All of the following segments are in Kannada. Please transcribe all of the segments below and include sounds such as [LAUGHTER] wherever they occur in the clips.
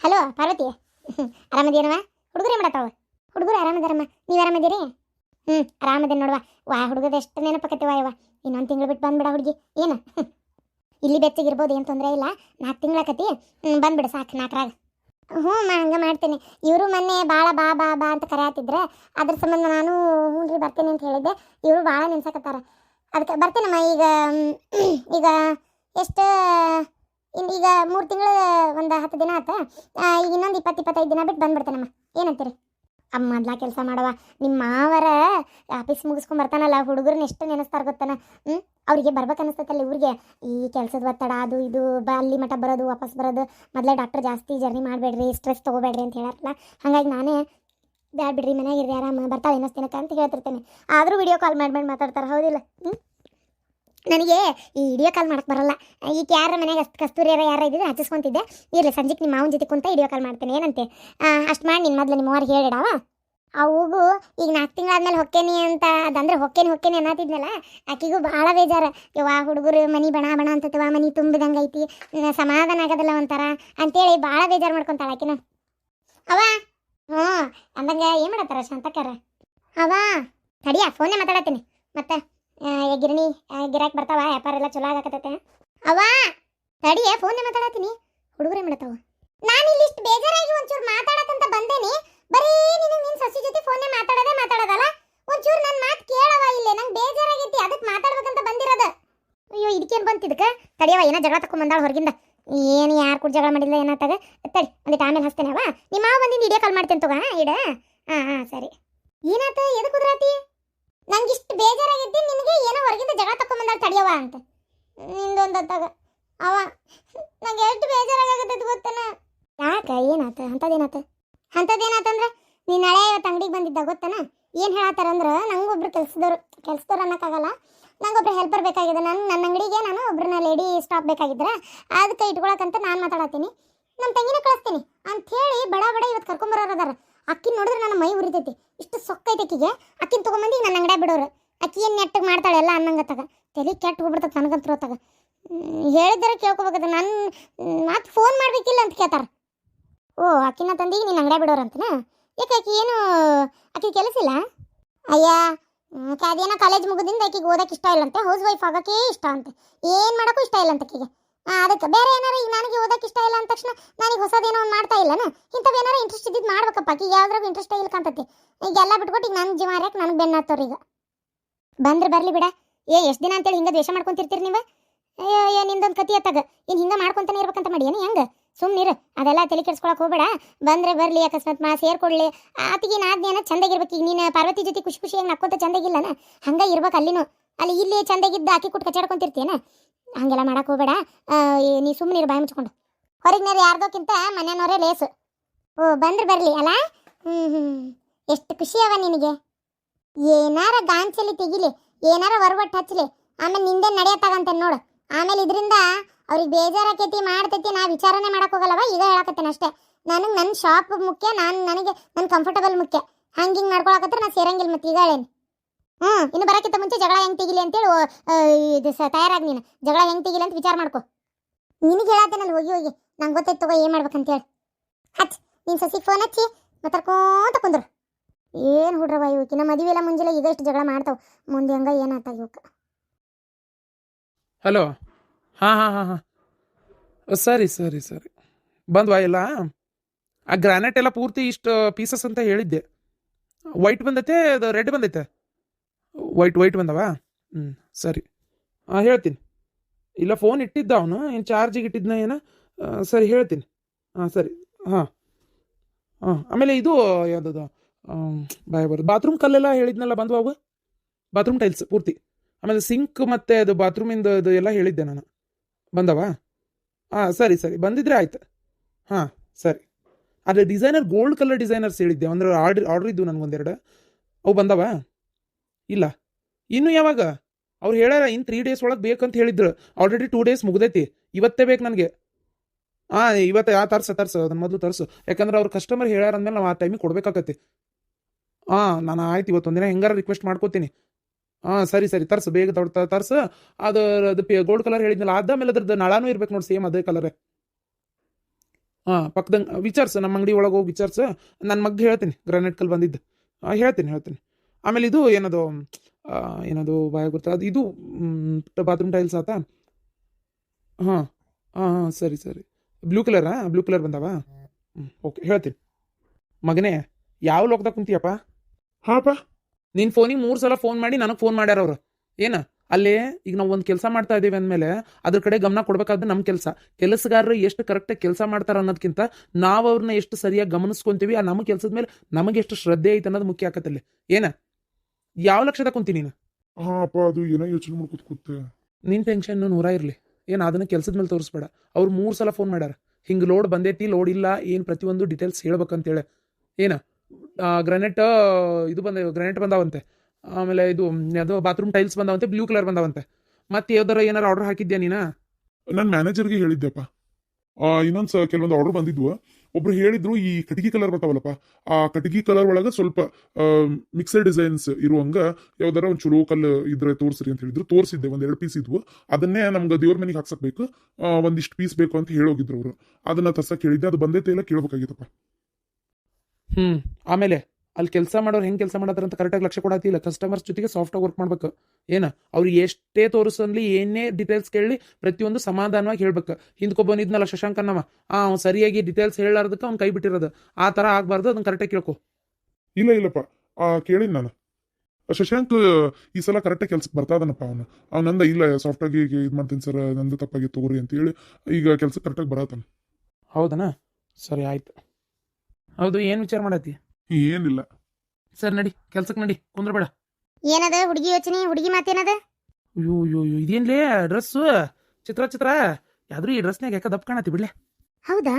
ಹಲೋ, ಪಾರ್ವತಿ. ಆರಾಮದೇನವ ಹುಡುಗರು ಮಾಡತ್ತಾವ? ಹುಡುಗರು ಆರಾಮದಾರಮ್ಮ. ನೀವು ಆರಾಮದಿರಿ? ಹ್ಞೂ ಆರಾಮದೇನು ನೋಡುವ. ವಾ ಹುಡುಗದ ಎಷ್ಟು ನೆನಪಕತ್ತಿವ ವಾಯವ ಇನ್ನೊಂದು ತಿಂಗಳು ಬಿಟ್ಟು ಬಂದ್ಬಿಡ ಹುಡುಗಿ. ಏನು? ಇಲ್ಲಿ ಬೆಚ್ಚಗಿರ್ಬೋದು, ಏನು ತೊಂದರೆ ಇಲ್ಲ. ನಾಲ್ಕು ತಿಂಗಳಕತಿ ಹ್ಞೂ ಬಂದ್ಬಿಡು, ಸಾಕು ನಾಲ್ಕರಾಗ ಹ್ಞೂ ಮಾ, ಹಂಗೆ ಮಾಡ್ತೀನಿ. ಇವರು ಮೊನ್ನೆ ಭಾಳ ಬಾ ಬಾ ಬಾ ಅಂತ ಕರೆಯತ್ತಿದ್ರೆ ಅದ್ರ ಸಂಬಂಧ ನಾನು ಹ್ಞೂ ರೀ ಬರ್ತೀನಿ ಅಂತ ಹೇಳಿದ್ದೆ. ಇವರು ಭಾಳ ನೆನ್ಸಕತ್ತಾರ. ಅದಕ್ಕೆ ಬರ್ತೇನಮ್ಮ, ಈಗ ಈಗ, ಎಷ್ಟು ಇನ್ನು ಈಗ ಮೂರು ತಿಂಗಳು, ಒಂದು ಹತ್ತು ದಿನ ಆತ. ಈಗ ಇನ್ನೊಂದು ಇಪ್ಪತ್ತು, ಇಪ್ಪತ್ತೈದು ದಿನ ಬಿಟ್ಟು ಬಂದ್ಬಿಡ್ತೇನಮ್ಮ. ಏನಂತೀರಿ? ಅಮ್ಮ ಮೊದ್ಲ ಕೆಲಸ ಮಾಡವ ನಿಮ್ಮ ಮಾವರ ಆಫೀಸ್ ಮುಗಿಸ್ಕೊಂಡ್ ಬರ್ತಾನಲ್ಲ, ಹುಡುಗರನ್ನ ಎಷ್ಟು ನೆನೆಸ್ತಾರ ಗೊತ್ತಾನ? ಹ್ಞೂ ಅವರಿಗೆ ಬರ್ಬೇಕು ಅನಿಸ್ತೈತಲ್ಲ ಇವ್ರಿಗೆ. ಈ ಕೆಲಸದ ಒತ್ತಡ, ಅದು ಇದು, ಬ, ಅಲ್ಲಿ ಮಠ ಬರೋದು, ವಾಪಸ್ ಬರೋದು. ಮೊದಲೇ ಡಾಕ್ಟರ್ ಜಾಸ್ತಿ ಜರ್ನಿ ಮಾಡಬೇಡ್ರಿ, ಸ್ಟ್ರೆಸ್ ತೊಗೋಬೇಡ್ರಿ ಅಂತ ಹೇಳಾರಲ್ಲ ಹಾಗಾಗಿ ನಾನೇ, ಬ್ಯಾಡ ಬಿಡ್ರಿ, ಮನ್ಯಾಗ ಇರ್ರಿ, ಆರಾಮ, ಬರ್ತಾಳೆ ಇನ್ನೊಸ್ತಿನಕ ಅಂತ ಹೇಳ್ತಿರ್ತೇನೆ. ಆದರೂ ವಿಡಿಯೋ ಕಾಲ್ ಮಾಡ್ಬೇಡಿ ಮಾತಾಡ್ತಾರೆ, ಹೌದಿಲ್ಲ? ಹ್ಞೂ ನನಗೆ ಈ ವಿಡಿಯೋ ಕಾಲ್ ಮಾಡಕ್ಕೆ ಬರಲ್ಲ. ಈಗ ಯಾರ ಮನೆಗೆ ಅಷ್ಟು ಕಸ್ತೂರಿಯರ ಯಾರ ಇದ್ದಿದ್ರೆ ಹಚ್ಚಿಸ್ಕೊಂತಿದ್ದೆ. ಇರಲಿ ಸಂಜೆಗೆ ನಿಮ್ಮ ಮಾವನ ಜೊತೆ ಕುಂತ ವಿಡಿಯೋ ಕಾಲ್ ಮಾಡ್ತೇನೆ, ಏನಂತೆ? ಅಷ್ಟು ಮಾಡಿ ನಿನ್ನ ಮೊದಲು ನಿಮ್ಮ ಅವ್ರಿಗೆ ಹೇಳಿಡವ ಅವಗೂ ಈಗ ನಾಲ್ಕು ತಿಂಗಳಾದ್ಮೇಲೆ ಹೊಕ್ಕೇನಿ ಅಂತ, ಅದಂದ್ರೆ ಹೊಕ್ಕೇನಿ ಹೊಕ್ಕೇನಿ ಅನ್ನತಿದ್ನಲ್ಲ? ಆಕಿಗೂ ಭಾಳ ಬೇಜಾರ. ಯವ್ವ, ಹುಡುಗರು, ಮನಿ ಬಣ ಬಣ ಅಂತತವ, ಮನಿ ತುಂಬಿದಂಗೆ ಐತಿ ಸಮಾಧಾನ ಆಗೋದಿಲ್ಲ ಒಂಥರ ಅಂತೇಳಿ ಭಾಳ ಬೇಜಾರು ಮಾಡ್ಕೊಂತಾಳ ಆಕಿನ. ಅವ ಹ್ಞೂ. ಅಂದಂಗೆ ಏನು ಮಾಡತ್ತಾರ ಶಾಂತಕ್ಕಾರ ಅವ ತಡಿಯ ಫೋನೇ ಮಾತಾಡತ್ತೀನಿ. ಮತ್ತೆ? ಗಿರಣಿ ಗಿರಾಕ್ ಬರ್ತಾವ, ವ್ಯಾಪಾರ ಎಲ್ಲ ಚಲೋ ಆಗಕತ್ತೈತೆ. ಅವ ತಡಿಯ ಫೋನೇ ಮಾತಾಡತೀನಿ ಹುಡುಗರೇ ಮಾಡತಾವ ನಾನು ಇಲ್ಲಿ ಇಷ್ಟು ಬೇಜಾರಾಗಿ ಒಂಚೂರು ಮಾತಾಡಕಂತ ಬಂದೇನಿ. ಬರೀ ನೀನು ನಿನ್ನ ಸಸಿ ಜೊತೆ ಫೋನೇ ಮಾತಾಡೋದೇ ಮಾತಾಡೋದಲ್ಲ? ಒಂಚೂರು ನನ್ನ ಮಾತು ಕೇಳವ ಇಲ್ಲೇ, ನಂಗೆ ಬೇಜಾರಾಗೈತಿ ಅದಕ್ಕೆ ಮಾತಾಡ್ಬೇಕಂತ ಬಂದಿರೋದು. ಅಯ್ಯೋ ಇದಕ್ಕೇನು ಬಂತು ಇದಕ್ಕೆ? ತಡಿಯವ ಏನೋ ಜಗಳ ತಕೊಂಬಂದಾಳ ಹೊರಗಿಂದ. ಏನು ಯಾರು ಕೂಡ ಜಗಳ ಮಾಡಿಲ್ಲ ಏನಾತಾಗ ತಡಿ ಒಂದಿಟ್ಟು ಆಮೇಲೆ ಹಸ್ತೇನೆ ಅವ ನಿಮ್ಮ ಮಾವ ಬಂದಿದ್ದು ವಿಡಿಯೋ ಕಾಲ್ ಮಾಡ್ತೇನೆ ತಗೋ ಇಡ. ಹಾಂ ಹಾಂ ಸರಿ. ಏನಾತ ಎದಕ್ಕೆ ಕುದ್ರಾತಿ ನಂಗೆ ಇಷ್ಟು ಬೇಜಾರಾಗೈತಿ, ನಿನಗೆ ಏನೋ ಹೊರಗಿಂದ ಜಗಳ ತಕೊಂಬಂದಾಗ ತಡಿಯವ ಅಂತ. ನಿಂದೊಂದು ಅವ ನಂಗೆ ಎಷ್ಟು ಬೇಜಾರಾಗಿದ್ದು ಗೊತ್ತೇನ? ಯಾಕ, ಏನಾತ, ಅಂಥದ್ದೇನಾತ? ಅಂಥದ್ದೇನಾತಂದ್ರೆ, ನೀನು ಹಳೆ ಇವತ್ತು ಅಂಗಡಿಗೆ ಬಂದಿದ್ದ ಗೊತ್ತನ? ಏನು ಹೇಳತ್ತಾರಂದ್ರೆ, ನಂಗೊಬ್ರು ಕೆಲಸದವ್ರು ಕೆಲಸದವ್ರು ಅನ್ನೋಕ್ಕಾಗಲ್ಲ. ನಂಗೊಬ್ರು ಹೆಲ್ಪರ್ ಬೇಕಾಗಿದೆ. ನಾನು ನನ್ನ ಅಂಗಡಿಗೆ ನಾನು ಒಬ್ರನ್ನ ಲೇಡಿ ಸ್ಟಾಪ್ ಬೇಕಾಗಿದ್ರೆ ಅದಕ್ಕೆ ಇಟ್ಕೊಳಕ್ಕಂತ ನಾನು ಮಾತಾಡತ್ತೀನಿ. ನಮ್ಮ ತಂಗಿನ ಕಳಿಸ್ತೀನಿ. ಅಂಥೇಳಿ ಬಡ ಬಡ ಇವತ್ತು ಕರ್ಕೊಂಬರೋರು ಅದಾರ. ಅಕ್ಕಿ ನೋಡಿದ್ರೆ ನನ್ನ ಮೈ ಉರಿತೈತಿ. ಇಷ್ಟು ಸೊಕ್ಕೈತೆ ಅಕ್ಕಿಗೆ. ಅಕ್ಕಿನ ತೊಗೊಂಬಂದು ನನ್ನ ಅಂಗಡಿ ಬಿಡೋರು. ಅಕ್ಕಿ ಏನು ನೆಟ್ಟಗೆ ಮಾಡ್ತಾಳೆ ಎಲ್ಲ ಅನ್ನಂಗತ್ತಾಗ. ತಲೆ ಕೆಟ್ಟು ಹೋಗ್ಬಿಡ್ತದೆ ನನಗಂತೂ ಹೊತ್ತಾಗ. ಹೇಳಿದ್ರೆ ಕೇಳ್ಕೊಬೇಕದ. ನನ್ನ ಮತ್ತೆ ಫೋನ್ ಮಾಡಬೇಕಿಲ್ಲ ಅಂತ ಕೇಳ್ತಾರೆ. ಓ ಅಕ್ಕಿನ ತಂದಿಗೆ ನೀನು ಅಂಗಡಿ ಬಿಡೋರು ಅಂತನ? ಯಾಕೆ ಆಕಿ ಏನು ಅಕ್ಕಿ ಕೆಲಸ ಇಲ್ಲ? ಅಯ್ಯ ಅದೇನೋ ಕಾಲೇಜ್ ಮುಗಿದಿಂದ ಆಕಿಗೆ ಓದಕ್ಕೆ ಇಷ್ಟ ಇಲ್ಲಂತೆ. ಹೌಸ್ ವೈಫ್ ಆಗೋಕ್ಕೆ ಇಷ್ಟ ಅಂತೆ. ಏನು ಮಾಡೋಕ್ಕೂ ಇಷ್ಟ ಇಲ್ಲ ಅಂತ ಆ, ಅದಕ್ಕೆ ಬೇರೆ ಏನಾರ ಈಗ ನನಗೆ ಓದಕ್ಕೆ ಇಷ್ಟ ಇಲ್ಲ ಅಂದ ತಕ್ಷಣ ನನಗೆ ಹೊಸದೇನೋ ಒಂದು ಮಾಡ್ತಾ ಇಲ್ಲನ? ಇಂಥವು ಏನಾರ ಇಂಟ್ರೆಸ್ಟ್ ಇದ್ದಿದ್ದು ಮಾಡ್ಬೇಕಪ್ಪ. ಈಗ ಯಾವ್ದ್ರಾಗ ಇಂಟ್ರೆಸ್ಟ್ ಇಲ್ಲ ಕಾಣ್ತತಿ. ಈಗ ಎಲ್ಲ ಬಿಟ್ಕೊಟ್ಟು ಈಗ ನನ್ನ ಜೀವ ಹಾರಕ್ಕೆ ನನಗೆ ಬೆನ್ನ ಈಗ. ಬಂದ್ರೆ ಬರಲಿ ಬಿಡ. ಏ, ಎಷ್ಟು ದಿನ ಅಂತೇಳಿ ಹಿಂಗೆ ದ್ವೇಷ ಮಾಡ್ಕೊಂತಿರ್ತೀರಿ ನೀವು? ಅಯ್ಯೋ ನಿಂದೊಂದು ಕತಿ ಅತ್ತಾಗ. ಇನ್ನು ಹಿಂಗೆ ಮಾಡ್ಕೊಂತಾನೆ ಇರ್ಬೇಕಂತ ಮಾಡಿ ಏನು ಹೆಂಗೆ ಸುಮ್ಮನಿರು ಅದೆಲ್ಲ ತಲೆ ಕೆಡ್ಸ್ಕೊಳಕ್ ಹೋಗ್ಬೇಡ. ಬಂದ್ರೆ ಬರಲಿ, ಅಕಸ್ಮಾತ್ ಮಾ, ಸೇರ್ಕೊಡ್ಲಿ. ಆತಿಗೆ ನಾದ್ನೇನ ಚಂದಾಗಿರ್ಬೇಕು ಈಗ ನೀನು ಪಾರ್ವತಿ ಜೊತೆ ಖುಷಿ ಖುಷಿಯಾಗಿ ನಕ್ಕೊಂತ ಚಂದಾಗಿಲ್ಲನ ಹಂಗೆ ಇರ್ಬೇಕು ಅಲ್ಲಿನೂ. ಅಲ್ಲಿ ಇಲ್ಲಿ ಚಂದಾಗಿದ್ದ ಆಕಿ ಕುಟ್ ಕಚ್ಚಾಡ್ಕೊಂತಿರ್ತೀಯನ ಹಂಗೆಲ್ಲ ಮಾಡಕ್ಕೆ ಹೋಗಬೇಡ. ನೀ ಸುಮ್ಮನೆ ಬಾಯಿ ಮುಚ್ಕೊಂಡು. ಹೊರಗಿನವ್ರು ಯಾರ್ದೋಕ್ಕಿಂತ ಮನೆಯವ್ರೇ ಲೇಸು. ಓ, ಬಂದ್ರೆ ಬರಲಿ ಅಲ್ಲ ಹ್ಞೂ ಹ್ಞೂ ಎಷ್ಟು ಖುಷಿ ಅವ ನಿನಗೆ. ಏನಾರ ಗಾಂಚಲಿ ತೆಗಿಲಿ, ಏನಾರ ಹೊರಬಟ್ಟು ಹಚ್ಚಲಿ ಆಮೇಲೆ ನಿಂದೆ ನಡೆಯತ್ತಾಗಂತೆ ನೋಡು. ಆಮೇಲೆ ಇದರಿಂದ ಅವ್ರಿಗೆ ಬೇಜಾರಾಕೈತಿ, ಮಾಡ್ತೈತಿ, ನಾ ವಿಚಾರನೆ ಮಾಡಕ್ಕೆ ಹೋಗಲ್ಲವ, ಈಗ ಹೇಳಕತ್ತೇನೆ ಅಷ್ಟೇ. ನನಗೆ ನನ್ನ ಶಾಪ್ ಮುಖ್ಯ, ನಾನು ನನಗೆ ನನ್ನ ಕಂಫರ್ಟಬಲ್ ಮುಖ್ಯ. ಹಂಗೆ ಹಿಂಗೆ ಮಾಡ್ಕೊಳಕತ್ರ ನಾ ಸೇರಂಗಿಲ್ಲ ಮತ್ತೆ ಈಗ ಹೇಳೇನಿ. ಹ್ಞೂ ಇನ್ನು ಬರಕ್ಕಿಂತ ಮುಂಚೆ ಜಗಳ ಹೆಂಗ್ ತೆಗಿಲಿ ಅಂತೇಳಿ ಇದು ಸ, ತಯಾರಾಗಿ ನೀನು. ಜಗಳ ಹೆಂಗ್ ತೆಗಿಲಿ ಅಂತ ವಿಚಾರ ಮಾಡ್ಕೊ. ನಿನಗೆ ಹೇಳತ್ತೇನಲ್ಲ ಹೋಗಿ ಹೋಗಿ. ನಂಗೆ ಗೊತ್ತೈತೆ ತಗೋ, ಏನು ಮಾಡ್ಬೇಕಂತೇಳಿ ಹಚ್, ನೀನು ಸಸಿ ಫೋನ್ ಹಚ್ಚಿ ಮಾತಾಡ್ಕೊಂತ ಕುಂದ್ರು. ಏನು ಹುಡ್ರವ ನಮ್ಮ ಮದುವೆ ಎಲ್ಲ ಮುಂಜಾನೆ ಈಗ ಎಷ್ಟು ಜಗಳ ಮಾಡ್ತಾವ. ಮುಂದೆ ಹಂಗ ಏನಾತ ಇವಕ್ಕೆ ಹಲೋ. ಹಾಂ ಹಾಂ ಹಾಂ ಹಾಂ. ಸರಿ ಸರಿ ಸರಿ. ಬಂದ್ವಾ ಎಲ್ಲ. ಆ ಗ್ರಾನೈಟ್ ಎಲ್ಲ ಪೂರ್ತಿ ಇಷ್ಟು ಪೀಸಸ್ ಅಂತ ಹೇಳಿದ್ದೆ. ವೈಟ್ ಬಂದೈತೆ ರೆಡ್ ಬಂದೈತೆ? ವೈಟ್ ವೈಟ್ ಬಂದವಾ? ಹ್ಞೂ ಸರಿ. ಹಾಂ ಹೇಳ್ತೀನಿ. ಇಲ್ಲ ಫೋನ್ ಇಟ್ಟಿದ್ದ ಅವನು ಏನು ಚಾರ್ಜಿಗೆ ಇಟ್ಟಿದ್ನ ಏನ? ಸರಿ, ಹೇಳ್ತೀನಿ. ಹಾಂ ಸರಿ. ಹಾಂ. ಹಾಂ, ಆಮೇಲೆ ಇದು, ಯಾವುದದು? ಬಾಯ್ ಬರೋದು. ಬಾತ್ರೂಮ್ ಕಲ್ಲೆಲ್ಲ ಹೇಳಿದ್ನಲ್ಲ ಬಂದು ಅವು? ಬಾತ್ರೂಮ್ ಟೈಲ್ಸ್ ಪೂರ್ತಿ. ಆಮೇಲೆ ಸಿಂಕ್ ಮತ್ತು ಅದು ಬಾತ್ರೂಮಿಂದ ಅದು ಎಲ್ಲ ಹೇಳಿದ್ದೆ ನಾನು. ಬಂದವಾ? ಹಾಂ ಸರಿ ಸರಿ. ಬಂದಿದ್ರೆ ಆಯ್ತು. ಹಾಂ, ಸರಿ. ಅದೇ ಡಿಸೈನರ್ ಗೋಲ್ಡ್ ಕಲರ್ ಡಿಸೈನರ್ಸ್ ಹೇಳಿದ್ದೆ. ಅಂದ್ರೆ ಆರ್ಡ್ರ್ ಆರ್ಡ್ರ್ ಇದ್ದು ನನಗೊಂದೆರಡು. ಅವು ಬಂದವಾ? ಇಲ್ಲ. ಇನ್ನು ಯಾವಾಗ? ಅವ್ರು ಹೇಳ್ಯಾರ ಇನ್ನು ತ್ರೀ ಡೇಸ್ ಒಳಗೆ ಬೇಕಂತ ಹೇಳಿದ್ರು. ಆಲ್ರೆಡಿ ಟೂ ಡೇಸ್ ಮುಗ್ದೈತಿ. ಇವತ್ತೇ ಬೇಕು ನನಗೆ. ಹಾಂ ಇವತ್ತು, ಆ, ತರ್ಸ, ತರ್ಸು ಅದನ್ನ ಮೊದಲು ತರ್ಸು. ಯಾಕಂದ್ರೆ ಅವ್ರ ಕಸ್ಟಮರ್ ಹೇಳ್ಯಾರ ಅಂದ್ಮೇಲೆ ನಾವು ಆ ಟೈಮಿಗೆ ಕೊಡ್ಬೇಕಾಗತ್ತೆ ಹಾಂ ನಾನು ಆಯ್ತು ಇವತ್ತೊಂದಿನ ಹೆಂಗಾರ ರಿಕ್ವೆಸ್ಟ್ ಮಾಡ್ಕೋತೀನಿ. ಹಾಂ ಸರಿ ಸರಿ, ತರ್ಸು, ಬೇಗ ದೊಡ್ಡ ತರ್ಸು. ಅದು ಅದು ಗೋಲ್ಡ್ ಕಲರ್ ಹೇಳಿದ್ನಲ್ಲ ಅದ ಮೇಲೆ ಅದ್ರದ್ದು ನಳಾನು ಇರ್ಬೇಕು ನೋಡಿ ಸೇಮ್ ಅದೇ ಕಲರೇ ಹಾಂ ಪಕ್ಕದಂಗೆ, ವಿಚಾರ್ಸು ನಮ್ಮ ಅಂಗಡಿ ಒಳಗೆ ಹೋಗಿ ವಿಚಾರ್ಸು. ನನ್ನ ಮಗ್ಗ ಹೇಳ್ತೀನಿ ಗ್ರಾನೈಟ್ ಕಲ್ ಬಂದಿದ್ದು. ಹೇಳ್ತೀನಿ ಹೇಳ್ತೀನಿ. ಆಮೇಲೆ ಇದು ಏನದು? ಏನದು ಬಾಯ ಗೊತ್ತಾ ಅದು ಇದು ಬಾತ್ರೂಮ್ ಟೈಲ್ಸ್ ಆತಾ? ಹಾಂ ಹಾಂ ಹಾಂ ಸರಿ ಸರಿ. ಬ್ಲೂ ಕಲರಾ ಬ್ಲೂ ಕಲರ್ ಬಂದಾವ? ಹ್ಞೂ ಓಕೆ ಹೇಳ್ತೀನಿ. ಮಗನೇ ಯಾವ ಲೋಕದಾಗ ಕುಂತೀಯಪ್ಪ? ಹಾಪ ನಿನ್ನ ಫೋನಿಗೆ ಮೂರು ಸಲ ಫೋನ್ ಮಾಡಿ ನನಗೆ ಫೋನ್ ಮಾಡ್ಯಾರ ಅವರು. ಏನ? ಅಲ್ಲೇ ಈಗ ನಾವು ಒಂದು ಕೆಲಸ ಮಾಡ್ತಾ ಇದ್ದೀವಿ ಅಂದಮೇಲೆ ಅದ್ರ ಕಡೆ ಗಮನ ಕೊಡಬೇಕಾದ್ರೆ ನಮ್ಮ ಕೆಲಸ. ಕೆಲಸಗಾರರು ಎಷ್ಟು ಕರೆಕ್ಟಾಗಿ ಕೆಲಸ ಮಾಡ್ತಾರೆ ಅನ್ನೋದಕ್ಕಿಂತ ನಾವು ಅವ್ರನ್ನ ಎಷ್ಟು ಸರಿಯಾಗಿ ಗಮನಿಸ್ಕೊಂತೀವಿ ಆ ನಮ್ಮ ಕೆಲಸದ ಮೇಲೆ ನಮಗೆ ಎಷ್ಟು ಶ್ರದ್ಧೆ ಐತೆ ಅನ್ನೋದು ಮುಖ್ಯ ಆಕತ್ತಲ್ಲಿ. ಏನ? ಯಾವ ಲಕ್ಷದ ಕುಂತಿ ನೀನು? ಅಪ್ಪ ಅದು ಏನೋ ಯೋಚನೆ ಮಾಡ್ಕೊತ ಕೂತೆ. ನಿನ್ನ ಟೆನ್ಷನ್ ನೂರ ಇರಲಿ. ಏನು ಅದನ್ನ ಕೆಲಸದ ಮೇಲೆ ತೋರಿಸ್ಬೇಡ. ಅವ್ರು ಮೂರು ಸಲ ಫೋನ್ ಮಾಡ್ಯಾರ ಹಿಂಗೆ ಲೋಡ್ ಬಂದೈತಿ ಲೋಡ್ ಇಲ್ಲ ಏನು ಪ್ರತಿಯೊಂದು ಡೀಟೇಲ್ಸ್ ಹೇಳ್ಬೇಕಂತೇಳಿ. ಏನ? ಗ್ರಾನೈಟ್ ಇದು ಬಂದ ಗ್ರಾನೈಟ್ ಬಂದಾವಂತೆ. ಆಮೇಲೆ ಇದು ಅದು ಬಾತ್ರೂಮ್ ಟೈಲ್ಸ್ ಬಂದಾವಂತೆ ಬ್ಲೂ ಕಲರ್ ಬಂದಾವಂತೆ. ಮತ್ತೆ ಯಾವ್ದಾರ ಏನಾರ ಆರ್ಡರ್ ಹಾಕಿದ್ಯಾ ನೀನಾ? ನನ್ನ ಮ್ಯಾನೇಜರ್ಗೆ ಹೇಳಿದ್ದೆಪ್ಪ ಇನ್ನೊಂದು ಕೆಲವೊಂದು ಆರ್ಡರ್ ಬಂದಿದ್ವು. ಒಬ್ರು ಹೇಳಿದ್ರು, ಈ ಕಟ್ಗಿ ಕಲರ್ ಬರ್ತಾವಲ್ಲಪ್ಪ, ಆ ಕಟಗಿ ಕಲರ್ ಒಳಗೆ ಸ್ವಲ್ಪ ಮಿಕ್ಸರ್ ಡಿಸೈನ್ಸ್ ಇರುವಂಗ ಯಾವ್ದಾರ ಒಂದು ಚಲೋ ಕಲ್ಲು ಇದ್ರೆ ತೋರಿಸ್ರಿ ಅಂತ ಹೇಳಿದ್ರು. ತೋರಿಸಿದ್ದೆ, ಒಂದ್ ಎರಡು ಪೀಸ್ ಇದ್ವು. ಅದನ್ನೇ ನಮ್ಗೆ ದೇವ್ರ ಮನೆಗೆ ಹಾಕ್ಸಕ್ಬೇಕು. ಒಂದಿಷ್ಟು ಪೀಸ್ ಬೇಕು ಅಂತ ಹೇಳೋಗಿದ್ರು ಅವರು. ಅದನ್ನ ತರ್ಸಕ್ ಹೇಳಿದ್ದೆ. ಅದು ಬಂದೈತೆ ಇಲ್ಲ ಕೇಳ್ಬೇಕಾಗಿತ್ತಪ್ಪ. ಹ್ಮ್. ಆಮೇಲೆ? ಅಲ್ಲಿ ಕೆಲಸ ಮಾಡೋರು ಹೆಂಗೆ ಕೆಲಸ ಮಾಡತ್ತಾರ ಅಂತ ಕರೆಕ್ಟಾಗಿ ಲಕ್ಷ ಕೊಡತ್ತಿಲ್ಲ ಕಸ್ಟಮರ್ಸ್ ಜೊತೆಗೆ ಸಾಫ್ಟಾಗಿ ವರ್ಕ್ ಮಾಡ್ಬೇಕು. ಏನ? ಅವ್ರಿಗೆ ಎಷ್ಟೇ ತೋರಿಸಲಿ ಏನೇ ಡೀಟೇಲ್ಸ್ ಕೇಳಿ ಪ್ರತಿಯೊಂದು ಸಮಾಧಾನವಾಗಿ ಹೇಳ್ಬೇಕು. ಹಿಂದ್ಕೊಬ್ಬನಿದ್ನಲ್ಲ ಶಶಾಂಕ್ ಅನ್ನವ. ಆ ಅವ್ನು ಸರಿಯಾಗಿ ಡೀಟೇಲ್ಸ್ ಹೇಳಾರ್ದಕ್ಕೆ ಅವ್ನು ಕೈ ಬಿಟ್ಟಿರೋದು. ಆ ಥರ ಆಗಬಾರ್ದು ಅದನ್ನ ಕರೆಕ್ಟಾಗಿ ಕೇಳ್ಕೊ. ಇಲ್ಲ ಇಲ್ಲಪ್ಪ. ಆ ಕೇಳಿದ್ ನಾನು. ಶಶಾಂಕ್ ಈ ಸಲ ಕರೆಕ್ಟಾಗಿ ಕೆಲ್ಸಕ್ಕೆ ಬರ್ತಾದನಪ್ಪ ಅವನು. ಅವನಂದ ಇಲ್ಲ ಸಾಫ್ಟಾಗಿ ಇದು ಮಾಡ್ತೀನಿ ಸರ್ ನಂದು ತಪ್ಪಾಗಿ ತಗೋರಿ ಅಂತ ಹೇಳಿ ಈಗ ಕೆಲ್ಸಕ್ಕೆ ಕರೆಕ್ಟಾಗಿ ಬರತ್ತಾನೆ. ಹೌದನಾ? ಸರಿ ಆಯ್ತು. ಹೌದು ಏನು ವಿಚಾರ ಮಾಡತ್ತಿ? ಏನಿಲ್ಲ. ಸರ್ ನಡಿ ಕೆಲ್ಸಕ್ಕೆ ನಡಿ ಕುಂದ್ರಬೇಡ. ಏನದ ಹುಡುಗಿ ಯೋಚನೆ ಹುಡುಗಿ ಮಾತೇನದ? ಅಯ್ಯೋ ಅಯ್ಯೋ ಅಯ್ಯೋ ಇದೇನ್ಲೇ ಡ್ರೆಸ್ಸು? ಚಿತ್ರ ಚಿತ್ರ. ಯಾವ್ದು ಈ ಡ್ರೆಸ್ನಾಗ ಯಾಕೆ ದಪ್ಪ ಕಾಣತಿ ಬಿಡ್ಲೆ. ಹೌದಾ?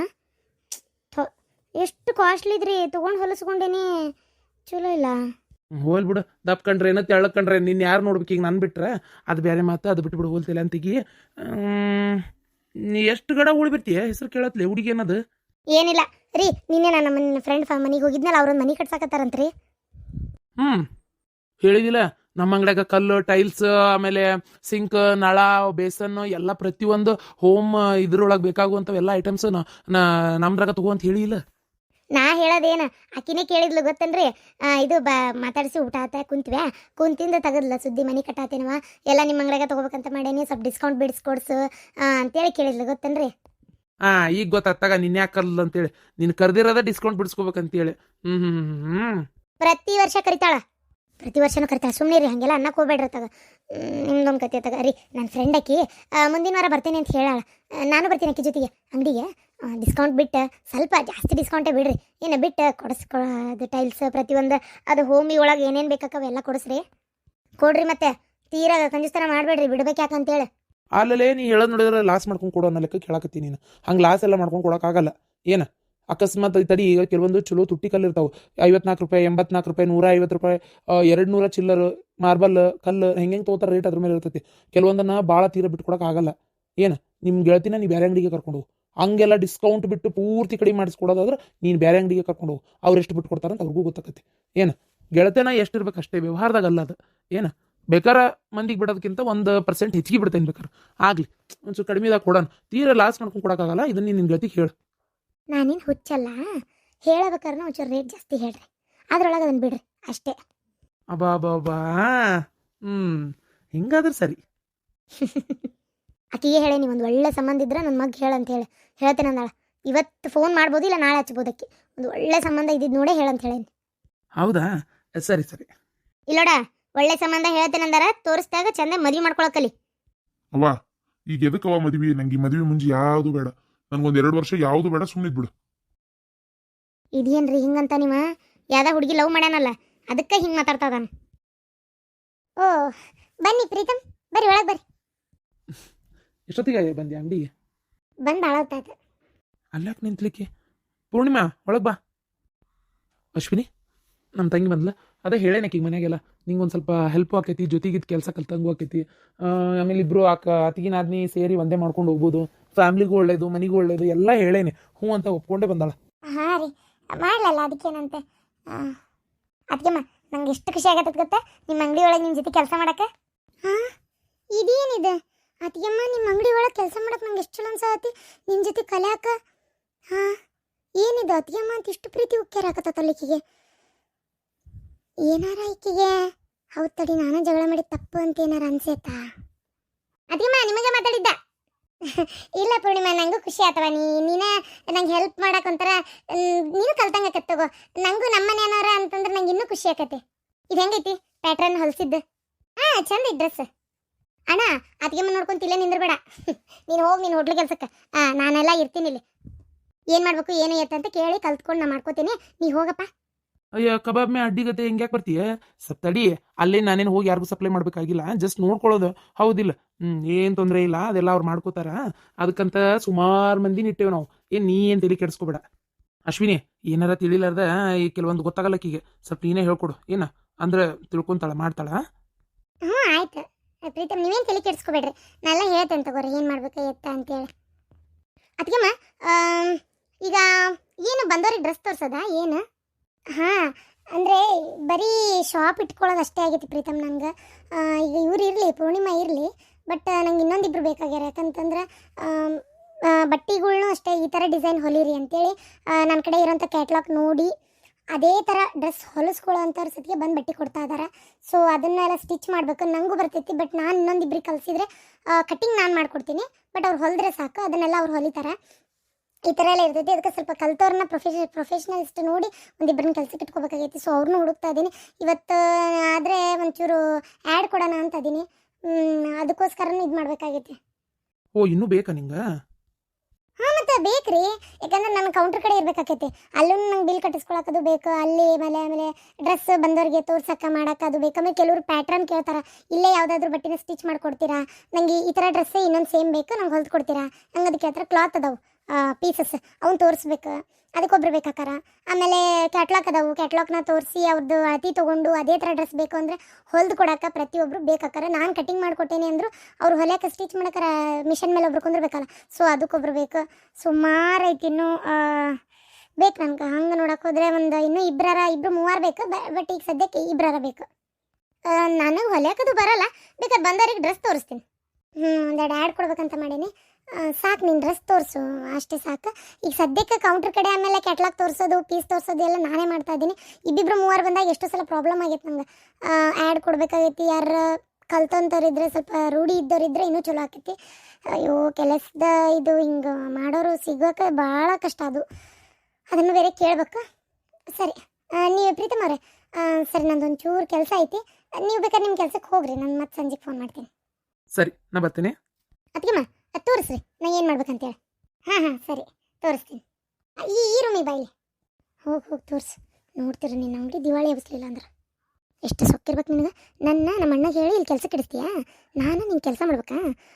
ಥು, ಎಷ್ಟು ಕಾಸ್ಟ್ಲಿ ಇದ್ರಿ ತಗೊಂಡು ಹೊಲಸ್ಕೊಂಡೇನಿ. ಚಲೋ ಇಲ್ಲ. ಹೋಲ್ ಬಿಡು ದಪ್ಪ ಕಂಡ್ರೆ ಏನೋ ತೆಳ್ಳಕ್ ಕಂಡ್ರೆ ನಿನ್ನ ಯಾರು ನೋಡ್ಬೇಕು ಈಗ ನಾನು ಬಿಟ್ರೆ? ಅದು ಬೇರೆ ಮಾತು ಅದು ಬಿಟ್ಟು ಬಿಡು ಹೋಲ್ತಿಲ್ಲ ಅಂತಿಗಿ. ನೀ ಎಷ್ಟು ಗಡ ಉಳಿಬಿಡ್ತೀಯ? ಹೆಸರು ಕೇಳತ್ಲೆ ಹುಡುಗಿ ಏನದು ಏನಿಲ್ಲ. ರೀ ನಿನ್ನೆ ನಾನು ನಮ್ಮ ಫ್ರೆಂಡ್ ಮನೆಗೆ ಹೋಗಿದ್ನಲ್ಲ ಅವ್ರ ಮನೆ ಕಟ್ಸಾಕತ್ತಾರಂತ್ರಿ. ಹ್ಞೂ ಹೇಳಿದಿಲ್ಲ ನಮ್ಮ ಅಂಗಡ್ಯಾಗ ಕಲ್ಲು ಟೈಲ್ಸ್ ಆಮೇಲೆ ಸಿಂಕ್ ನಳ ಬೇಸನ್ ಎಲ್ಲ ಪ್ರತಿಯೊಂದು ಹೋಮ್ ಇದ್ರೊಳಗೆ ಬೇಕಾಗುವಂಥವು ಎಲ್ಲ ಐಟಮ್ಸ್ ನಮ್ದ್ರಾಗ ತಗೋ ಅಂತ ಹೇಳಿಲ್ಲ. ನಾ ಹೇಳೋದೇನ ಆಕಿನೇ ಕೇಳಿದ್ಲು ಗೊತ್ತನ್ರಿ? ಇದು ಬ ಮಾತಾಡಿಸಿ ಊಟ ಆತ ಕುಂತ್ವ ಕುಂತಿಂದ ತೆಗದ್ಲ ಸುದ್ದಿ ಮನೆ ಕಟ್ಟಾತೇನವ. ಎಲ್ಲ ನಿಮ್ಮ ಅಂಗಡಿಯಾಗ ತಗೋಬೇಕಂತ ಮಾಡೇನಿ ಸ್ವಲ್ಪ ಡಿಸ್ಕೌಂಟ್ ಬಿಡಿಸ್ಕೊಡ್ಸು ಅಂತೇಳಿ ಕೇಳಿದ್ಲು ಗೊತ್ತೇನ್ರಿ? ಹಾ ಈಗ ಗೊತ್ತಾಗ ನಿನ್ನ ಯಾಕೆ ಅಂತೇಳಿ. ನೀನು ಕರ್ದಿರೋದ ಡಿಸ್ಕೌಂಟ್ ಬಿಡಿಸ್ಕೋಬೇಕಂತೇಳಿ. ಹ್ಞೂ ಹ್ಞೂ ಪ್ರತಿ ವರ್ಷ ಕರಿತಾಳ. ಪ್ರತಿ ವರ್ಷನೂ ಕರಿತಾಳ. ಸುಮ್ಮನೆ ರೀ ಹಾಗೆಲ್ಲ ಅನ್ನಕ್ಕೆ ಹೋಗ್ಬೇಡ್ರಿ ತಗ. ನಿಮ್ದೊಂದು ಕತೆ ತಗ. ರೀ ನನ್ನ ಫ್ರೆಂಡ್ ಆಕಿ ಮುಂದಿನ ವಾರ ಬರ್ತೇನೆ ಅಂತ ಹೇಳಾಳ. ನಾನು ಬರ್ತೀನಿ ಆಕಿ ಜೊತೆಗೆ. ಅಂಗಡಿಗೆ ಡಿಸ್ಕೌಂಟ್ ಬಿಟ್ಟು, ಸ್ವಲ್ಪ ಜಾಸ್ತಿ ಡಿಸ್ಕೌಂಟೇ ಬಿಡ್ರಿ. ಏನು ಬಿಟ್ಟು ಕೊಡಿಸ್ಕೊ ಅದು ಟೈಲ್ಸ್ ಪ್ರತಿಯೊಂದು, ಅದು ಹೋಮಿ ಒಳಗೆ ಏನೇನು ಬೇಕಾಕವ ಎಲ್ಲ ಕೊಡಿಸ್ರಿ. ಕೊಡ್ರಿ ಮತ್ತೆ. ತೀರಾ ಕಂಜುಸ್ತನ ಮಾಡಬೇಡ್ರಿ, ಬಿಡ್ಬೇಕು ಯಾಕಂತೇಳಿ ಅಲ್ಲಲೇ ನೀ ಹೇಳೋದು ನೋಡಿದ್ರೆ ಲಾಸ್ ಮಾಡ್ಕೊಂಡು ಕೊಡೋ ಅನ್ನೋ ಲೆಕ್ಕ ನೀನು. ಹಂಗೆ ಲಾಸ್ ಎಲ್ಲ ಮಾಡ್ಕೊಂಡು ಕೊಡೋಕ್ಕಾಗಲ್ಲ. ಏನು? ಅಕಸ್ಮಾತ್ ತಡಿ ಈಗ ಕೆಲವೊಂದು ಚಲೋ ತುಟ್ಟಿ ಕಲ್ಲು ಇರ್ತಾವೆ. ಐವತ್ನಾಲ್ಕು ರೂಪಾಯಿ ಎಂಬತ್ನಾಲ್ಕು ರೂಪಾಯಿ, ನೂರ ಐವತ್ತು ರೂಪಾಯಿ ಎರಡು ನೂರ ಚಿಲ್ಲರ್, ಮಾರ್ಬಲ್, ಕಲ್ಲು ಹೆಂಗೆ ಹೆಂಗೆ ರೇಟ್ ಅದ್ರ ಮೇಲೆ ಇರ್ತೈತಿ. ಕೆಲವೊಂದನ್ನು ಭಾಳ ತೀರ ಬಿಟ್ಟು ಆಗಲ್ಲ ಏನು? ನಿಮ್ಮ ಗೆಳತಿನ ನೀವು ಬೇರೆ ಅಂಗಡಿಗೆ ಕರ್ಕೊಂಡು ಹೋಗು. ಹಂಗೆಲ್ಲ ಡಿಸ್ಕೌಂಟ್ ಬಿಟ್ಟು ಪೂರ್ತಿ ಕಡಿಮೆ ಮಾಡಿಸ್ಕೊಡೋದಾದ್ರೆ ನೀನು ಬೇರೆ ಅಂಗಡಿಗೆ ಕರ್ಕೊಂಡು ಹೋಗು. ಅವ್ರು ಎಷ್ಟು ಬಿಟ್ಟು ಕೊಡ್ತಾರೆ ಅಂತ ಅವ್ರಿಗೂ ಗೊತ್ತಾಕತಿ. ಏನು? ಗೆಳತನ ಎಷ್ಟಿರ್ಬೇಕು ಅಷ್ಟೇ. ವ್ಯವಹಾರದಾಗ ಅಲ್ಲ ಅದು. ಏನು? ಬೇಕಾರ ಮಂದಿಗೆ ಬಿಡೋದಕ್ಕಿಂತ ಒಂದು ಪರ್ಸೆಂಟ್ ಹೆಚ್ಚಿಗೆ ಬಿಡ್ತೇನೆ ಬೇಕಾರೆ. ಆಗಲಿ ಒಂಚೂರು ಕಡಿಮೆದಾಗ ಕೊಡೋಣ. ತೀರ ಲಾಸ್ ಮಾಡ್ಕೊಂಡು ಕೊಡೋಕ್ಕಾಗಲ್ಲ ಇದನ್ನ ನೀನು ನಿನ್ನ ಗತಿಗೆ ಹೇಳು. ನಾನೇನು ಹುಚ್ಚಲ್ಲ. ಹೇಳಬೇಕಾದ್ರೆ ಒಂಚೂರು ರೇಟ್ ಜಾಸ್ತಿ ಹೇಳ್ರಿ. ಅದ್ರೊಳಗೆ ಅದನ್ನು ಬಿಡ್ರಿ ಅಷ್ಟೇ. ಅಬಾ ಅಬಾ ಹ್ಞೂ ಹಿಂಗಾದ್ರೆ ಸರಿ. ಆಕಿಗೆ ಹೇಳೇನಿ ಒಂದು ಒಳ್ಳೆ ಸಂಬಂಧ ಇದ್ರೆ ನನ್ನ ಮಗ್ ಹೇಳಂತ ಹೇಳಿ. ಹೇಳ್ತೇನೆ ಅಂದಾಳ. ಇವತ್ತು ಫೋನ್ ಮಾಡ್ಬೋದು ಇಲ್ಲ ನಾಳೆ ಹಚ್ಬೋದಕ್ಕೆ ಒಂದು ಒಳ್ಳೆ ಸಂಬಂಧ ಇದ್ದಿದ್ದು ನೋಡೇ ಹೇಳಂತ ಹೇಳೇನಿ. ಹೌದಾ? ಸರಿ ಸರಿ. ಇಲ್ಲೋಡ ಒಳ್ಳೆ ಸಂಬಂಧ ಹೇಳ್ತೇನೆ ಅಂದಾರ ತೋರಿಸಿದಾಗ ಚಂದ ಮದುವೆ ಮಾಡ್ಕೊಳಕಲಿ ಅವ್ವ ಈಗ ಎದಕ್ಕವ ಮದುವೆ? ನಂಗೆ ಈ ಮದ್ವಿ ಮುಂಜಿ ಯಾವುದು ಬೇಡ. ನನ್ಗೊಂದ್ ಎರಡು ವರ್ಷ ಯಾವುದು ಬೇಡ ಸುಮ್ಮನೆ ಬಿಡು. ಇದೇನ್ರಿ ಹಿಂಗಂತ ನಿಮ್ಮ ಯಾವ್ದ ಹುಡುಗಿ ಲವ್ ಮಾಡ್ಯಾನಲ್ಲ ಅದಕ್ಕೆ ಹಿಂಗ್ ಮಾತಾಡ್ತಾ ಓ ಬನ್ನಿ ಪ್ರೀತಮ್ ಬರ್ರಿ ಒಳಗೆ ಬರ್ರಿ. ಎಷ್ಟೊತ್ತಿಗೆ ಬಂದೆ ಅಂಗಡಿಗೆ? ಬಂದ ಆಳತ್ತಾಗ ಅಲ್ಲಕ್ಕೆ ನಿಂತ್ಲಿಕ್ಕೆ. ಪೂರ್ಣಿಮಾ ಒಳಗೆ ಬಾ. ಅಶ್ವಿನಿ ನಮ್ಮ ತಂಗಿ ಬಂದ್ಲ. ಅದೇ ಹೇಳೇನೆ ಈಗ ಮನೆಯಾಗೆಲ್ಲ ನಿಂಗೆ ಒಂದು ಸ್ವಲ್ಪ ಹೆಲ್ಪ್ ಆಕೈತಿ ಜೊತೆಗಿದ್ದು ಕೆಲಸ ಕಲ್ತಂಗು ಆಕೈತಿ. ಆಮೇಲೆ ಇಬ್ಬರು ಆಕ ಅತಿಗಿನ ಸೇರಿ ಒಂದೇ ಮಾಡ್ಕೊಂಡು ಹೋಗ್ಬೋದು. ಫ್ಯಾಮ್ಲಿಗೂ ಒಳ್ಳೇದು, ಮನೆಗೂ ಒಳ್ಳೇದು, ಎಲ್ಲ ಹೇಳೇನಿ. ಹ್ಞೂ ಅಂತ ಒಪ್ಕೊಂಡೇ ಬಂದಾಳ. ಹಾಂ ರೀ. ಮಾಡಲಲ್ಲ ಅದಕ್ಕೇನಂತೆ? ಅದಕ್ಕೆಮ್ಮ ನಂಗೆ ಎಷ್ಟು ಖುಷಿ ಆಗತ್ತೆ ಗೊತ್ತಾ? ನಿಮ್ಮ ಅಂಗಡಿ ಒಳಗೆ ನಿಮ್ಮ ಜೊತೆ ಕೆಲಸ ಮಾಡಕ್ಕೆ? ಹಾಂ, ಇದೇನಿದೆ? ಅದಕ್ಕೆಮ್ಮ ನಿಮ್ಮ ಅಂಗಡಿ ಒಳಗೆ ಕೆಲಸ ಮಾಡಕ್ಕೆ ನಂಗೆ ಎಷ್ಟು ಚಲೋ ಆತಿ ನಿಮ್ಮ ಜೊತೆ ಕಲಿಯಾಕ? ಹಾಂ, ಏನಿದು? ಅತಿಯಮ್ಮ ಅಂತ ಇಷ್ಟು ಪ್ರೀತಿ ಉಕ್ಕೇರಾಕತ್ತಲ್ಲಿಕಿಗೆ ಏನಾರ ಈಕಿಗೆ? ಹೌದ್ ತಡಿ, ನಾನು ಜಗಳ ಮಾಡಿ ತಪ್ಪು ಅಂತ ಏನಾರ ಅನ್ಸೇತಾ? ಅದಿಮ್ಮ, ನಿಮಗೆ ಮಾತಾಡಿದ್ದ? [LAUGHS] ಇಲ್ಲ ಪೂರ್ಣಿಮಾ, ನಂಗೂ ಖುಷಿ ಆತವ. ನೀ, ನೀನ ನಂಗೆ ಹೆಲ್ಪ್ ಮಾಡಕ್ ಒಂಥರ ನೀನು ಕಲ್ತಂಗ ತಗೋ. ನಂಗೂ ನಮ್ಮನೆಯವ್ರ ಅಂತಂದ್ರೆ ನಂಗೆ ಇನ್ನೂ ಖುಷಿ ಆಕತಿ. ಇದು ಹೆಂಗೈತಿ? ಪ್ಯಾಟ್ರನ್ ಹೊಲ್ಸಿದ್ದು. ಹಾ, ಚಂದ ಡ್ರೆಸ್ ಅಣ್ಣ ಅದಕ್ಕೆ ನೋಡ್ಕೊಂತ ಇಲ್ಲೇ ನಿಂದ್ರಬೇಡ. [LAUGHS] ನೀನು ಹೋಗಿ, ನೀನು ಹೋಟ್ಲು ಕೆಲ್ಸಕ್ಕೆ. ನಾನೆಲ್ಲ ಇರ್ತೀನಿ ಇಲ್ಲಿ. ಏನು ಮಾಡಬೇಕು, ಏನು ಅಂತ ಕೇಳಿ ಕಲ್ತ್ಕೊಂಡು ನಾ ಮಾಡ್ಕೋತೀನಿ. ನೀ ಹೋಗಪ್ಪ. ಅಯ್ಯ, ಕಬಾಬ್ ಮೇ ಅಡ್ಡಿಗತೆ ಹೆಂಗ್ಯಾಕೆ ಬರ್ತೀಯ? ಸ್ವಲ್ಪ ತಡಿ, ಅಲ್ಲೇ ನಾನೇನು ಹೋಗಿ ಯಾರಿಗೂ ಸಪ್ಲೈ ಮಾಡಬೇಕಾಗಿಲ್ಲ. ಜಸ್ಟ್ ನೋಡ್ಕೊಳ್ಳೋದು. ಹೌದಿಲ್ಲ. ಹ್ಞೂ ಏನು ತೊಂದರೆ ಇಲ್ಲ. ಅದೆಲ್ಲ ಅವ್ರು ಮಾಡ್ಕೋತಾರ. ಅದಕ್ಕಂತ ಸುಮಾರು ಮಂದಿನ ಇಟ್ಟೇವೆ ನಾವು. ಏನ್ ನೀ ಏನು ತಲೆ ಕೆಡಿಸ್ಕೋಬೇಡ. ಅಶ್ವಿನಿ, ಏನಾರ ತಿಳಿಲಾರ್ದ ಈ ಕೆಲವೊಂದು ಗೊತ್ತಾಗಲ್ಲ ಈಗ ಸ್ವಲ್ಪ ನೀನೇ ಹೇಳ್ಕೊಡು. ಏನ? ಅಂದ್ರೆ ತಿಳ್ಕೊಂತಾಳ, ಮಾಡ್ತಾಳ? ಹ್ಞೂ ಆಯ್ತು. ಪ್ರೀತಮ್, ನೀವೇನು ತಲೆ ಕೆಡಿಸ್ಕೋಬೇಡ್ರಿ. ನಾನೆಲ್ಲ ಹೇಳ್ತೇನೆ ತಗೋರಿ, ಏನು ಮಾಡ್ಬೇಕು, ಎತ್ತ ಅಂತೇಳಿ. ಈಗ ಏನು ಬಂದವ್ರಿಗೆ ಡ್ರೆಸ್ ತೋರ್ಸೋದಾ? ಏನು? ಹಾಂ, ಅಂದರೆ ಬರೀ ಶಾಪ್ ಇಟ್ಕೊಳ್ಳೋದು ಅಷ್ಟೇ ಆಗೈತಿ ಪ್ರೀತಮ್ ನಂಗೆ. ಈಗ ಇವ್ರು ಇರಲಿ, ಪೂರ್ಣಿಮಾ ಇರಲಿ ಬಟ್ ನಂಗೆ ಇನ್ನೊಂದಿಬ್ರು ಬೇಕಾಗ್ಯಾರ. ಯಾಕಂತಂದ್ರೆ ಬಟ್ಟೆಗಳ್ನು ಅಷ್ಟೇ ಈ ಥರ ಡಿಸೈನ್ ಹೊಲಿರಿ ಅಂತೇಳಿ ನನ್ನ ಕಡೆ ಇರೋಂಥ ಕ್ಯಾಟ್ಲಾಗ್ ನೋಡಿ, ಅದೇ ಥರ ಡ್ರೆಸ್ ಹೊಲಿಸ್ಕೊಳ್ಳೋ ಅಂಥವ್ರ ಸತಿಗೆ ಬಂದು ಬಟ್ಟೆ ಕೊಡ್ತಾ ಇದ್ದಾರೆ ಸೊ ಅದನ್ನೆಲ್ಲ ಸ್ಟಿಚ್ ಮಾಡಬೇಕು. ನನಗೂ ಬರ್ತೈತಿ ಬಟ್ ನಾನು ಇನ್ನೊಂದಿಬ್ರಿಗೆ ಕಲಿಸಿದ್ರೆ ಕಟ್ಟಿಂಗ್ ನಾನು ಮಾಡ್ಕೊಡ್ತೀನಿ. ಬಟ್ ಅವ್ರು ಹೊಲಿದ್ರೆ ಸಾಕು, ಅದನ್ನೆಲ್ಲ ಅವ್ರು ಹೊಲಿತಾರೆ. ಈ ಥರ ಎಲ್ಲ ಇರ್ತೈತಿ. ಅದಕ್ಕೆ ಸ್ವಲ್ಪ ಕಲ್ತವ್ರನ್ನ ಪ್ರೊಫೆಷ ಪ್ರೊಫೆಷ್ನಲಿಸ್ಟ್ ನೋಡಿ ಒಂದಿಬ್ಬರನ್ನ ಕೆಲಸಕ್ಕೆ ಇಟ್ಕೋಬೇಕಾಗೈತಿ. ಸೊ ಅವ್ರನ್ನೂ ಹುಡುಕ್ತಾ ಇದ್ದೀನಿ. ಇವತ್ತು ಆದರೆ ಒಂಚೂರು ಆ್ಯಡ್ ಕೊಡೋಣ ಅಂತ ಇದ್ದೀನಿ. ಅದಕ್ಕೋಸ್ಕರನೂ ಇದು ಮಾಡಬೇಕಾಗೈತಿ. ಓ ಇನ್ನೂ ಬೇಕಾ ನಿಂಗೆ? ಹಾಂ ಮತ್ತೆ ಬೇಕ್ರಿ. ಯಾಕಂದ್ರೆ ನನ್ನ ಕೌಂಟರ್ ಕಡೆ ಇರ್ಬೇಕಾಕೈತಿ. ಅಲ್ಲೂ ನಂಗೆ ಬಿಲ್ ಕಟ್ಟಿಸ್ಕೊಳಕದು ಬೇಕು. ಅಲ್ಲಿ ಮಲೆ ಆಮೇಲೆ ಡ್ರೆಸ್ ಬಂದವ್ರಿಗೆ ತೋರ್ಸಕ್ಕ ಮಾಡಕ್ಕೆ ಅದು ಬೇಕು. ಆಮೇಲೆ ಕೆಲವರು ಪ್ಯಾಟ್ರನ್ ಕೇಳ್ತಾರ. ಇಲ್ಲೇ ಯಾವುದಾದ್ರೂ ಬಟ್ಟೆನ ಸ್ಟಿಚ್ ಮಾಡಿಕೊಡ್ತೀರಾ? ನಂಗೆ ಈ ಥರ ಡ್ರೆಸ್ಸೇ ಇನ್ನೊಂದು ಸೇಮ್ ಬೇಕು. ನಂಗೆ ಹೊಲ್ದು ಕೊಡ್ತೀರಾ? ನಂಗೆ ಅದಕ್ಕೆ ಹತ್ರ ಕ್ಲಾತ್ ಅದಾವು. ಪೀಸಸ್ ಅವ್ನು ತೋರಿಸ್ಬೇಕು. ಅದಕ್ಕೊಬ್ರು ಬೇಕಾಕಾರ. ಆಮೇಲೆ ಕ್ಯಾಟ್ಲಾಕ್ ಅದಾವು. ಕ್ಯಾಟ್ಲಾಕ್ನ ತೋರಿಸಿ ಅವ್ರದ್ದು ಅತಿ ತೊಗೊಂಡು ಅದೇ ಥರ ಡ್ರೆಸ್ ಬೇಕು ಅಂದರೆ ಹೊಲ್ದು ಕೊಡೋಕೆ ಪ್ರತಿಯೊಬ್ಬರು ಬೇಕಾಕಾರ. ನಾನು ಕಟಿಂಗ್ ಮಾಡ್ಕೊಟ್ಟೇನೆ ಅಂದರು ಅವ್ರು ಹೊಲ್ಯಾಕೆ ಸ್ಟಿಚ್ ಮಾಡಕ್ಕಾರ ಮಿಷನ್ ಮೇಲೆ ಒಬ್ರು ಕುಂದ್ರಬೇಕಲ್ಲ. ಸೊ ಅದಕ್ಕೊಬ್ರು ಬೇಕು. ಸುಮಾರು ಐತಿ ಇನ್ನೂ ಬೇಕು ನನಗೆ. ಹಂಗೆ ನೋಡೋಕೆ ಹೋದರೆ ಒಂದು ಇನ್ನೂ ಇಬ್ಬರಾರ ಇಬ್ಬರು ಮೂವರು ಬೇಕು. ಬಟ್ ಈಗ ಸದ್ಯಕ್ಕೆ ಇಬ್ಬರಾರ ಬೇಕು. ನನಗೆ ಹೊಲ್ಯಾಕದು ಬರಲ್ಲ. ಬೇಕಾದ್ರೆ ಬಂದವ್ರಿಗೆ ಡ್ರೆಸ್ ತೋರಿಸ್ತೀನಿ. ಹ್ಞೂ ಒಂದೆರಡು ಆ್ಯಡ್ ಕೊಡ್ಬೇಕಂತ ಮಾಡೀನಿ. ಸಾಕು ನೀನು ಡ್ರೆಸ್ ತೋರಿಸು. ಅಷ್ಟೇ ಸಾಕು. ಈಗ ಸದ್ಯಕ್ಕೆ ಕೌಂಟ್ರ್ ಕಡೆ ಆಮೇಲೆ ಕ್ಯಾಟ್ಲಾಗ್ ತೋರಿಸೋದು ಪೀಸ್ ತೋರಿಸೋದು ಎಲ್ಲ ನಾನೇ ಮಾಡ್ತಾ ಇದ್ದೀನಿ. ಇಬ್ಬಿಬ್ರು ಮೂವರು ಬಂದಾಗ ಎಷ್ಟೋ ಸಲ ಪ್ರಾಬ್ಲಮ್ ಆಗೈತೆ ನಂಗೆ. ಆ್ಯಡ್ ಕೊಡಬೇಕಾಗೈತಿ. ಯಾರು ಕಲ್ತಂಥವ್ರಿದ್ರೆ ಸ್ವಲ್ಪ ರೂಢಿ ಇದ್ದವರಿದ್ರೆ ಇನ್ನೂ ಚಲೋ ಆಕೈತಿ. ಅಯ್ಯೋ ಕೆಲಸದ ಇದು ಹಿಂಗೆ ಮಾಡೋರು ಸಿಗೋಕೆ ಭಾಳ ಕಷ್ಟ ಅದು. ಅದನ್ನು ಬೇರೆ ಕೇಳ್ಬೇಕು? ಸರಿ. ನೀವು ಪ್ರೀತಮ್ ಅವರೇ. ಸರಿ ನಂದೊಂದು ಚೂರು ಕೆಲಸ ಐತಿ. ನೀವು ಬೇಕಾದ್ರೆ ನಿಮ್ಮ ಕೆಲಸಕ್ಕೆ ಹೋಗ್ರಿ. ನಾನು ಮತ್ತೆ ಸಂಜೆಗೆ ಫೋನ್ ಮಾಡ್ತೀನಿ. ಸರಿ ನಾ ಬರ್ತೀನಿ. ಅದಕ್ಕೆಮ್ಮ ಅದು ತೋರಿಸ್ರಿ. ನಾ ಏನು ಮಾಡ್ಬೇಕಂತೇಳಿ. ಹಾಂ ಹಾಂ, ಸರಿ. ತೋರಿಸ್ತೀನಿ. ಈ ಈ ರೂಮಿಗೆ ಬಾಯಿಲಿ ಹೋಗಿ ಹೋಗಿ, ತೋರಿಸು. ನೋಡ್ತೀರ ನಿನ್ನ ಅಂಗಡಿ ದಿವಾಳಿ ಎಬ್ಸ್ಲಿಲ್ಲ ಅಂದ್ರೆ. ಎಷ್ಟು ಸೊಕ್ಕಿರ್ಬೇಕು ನಿನಗೆ? ನನ್ನ ನಮ್ಮ ಅಣ್ಣಗೆ ಹೇಳಿ ಇಲ್ಲಿ ಕೆಲಸ ಕೆಡಿಸ್ತೀಯಾ ನಾನು ನಿನ್ನ ಕೆಲಸ ಮಾಡ್ಬೇಕಾ?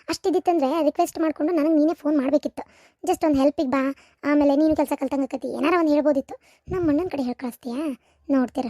ಅಷ್ಟಿದ್ದಿತ್ತಂದ್ರೆ ರಿಕ್ವೆಸ್ಟ್ ಮಾಡಿಕೊಂಡು ನನಗೆ ನೀನೇ ಫೋನ್ ಮಾಡಬೇಕಿತ್ತು. ಜಸ್ಟ್ ಒಂದು ಹೆಲ್ಪಿಗೆ ಬಾ. ಆಮೇಲೆ ನೀನು ಕೆಲಸ ಕಲ್ತಂಗಕತಿ ಏನಾರ ಒಂದು ಹೇಳ್ಬೋದಿತ್ತು. ನಮ್ಮ ಅಣ್ಣನ ಕಡೆ ಹೇಳಿ ಕಳಿಸ್ತೀಯಾ? ನೋಡ್ತೀರ.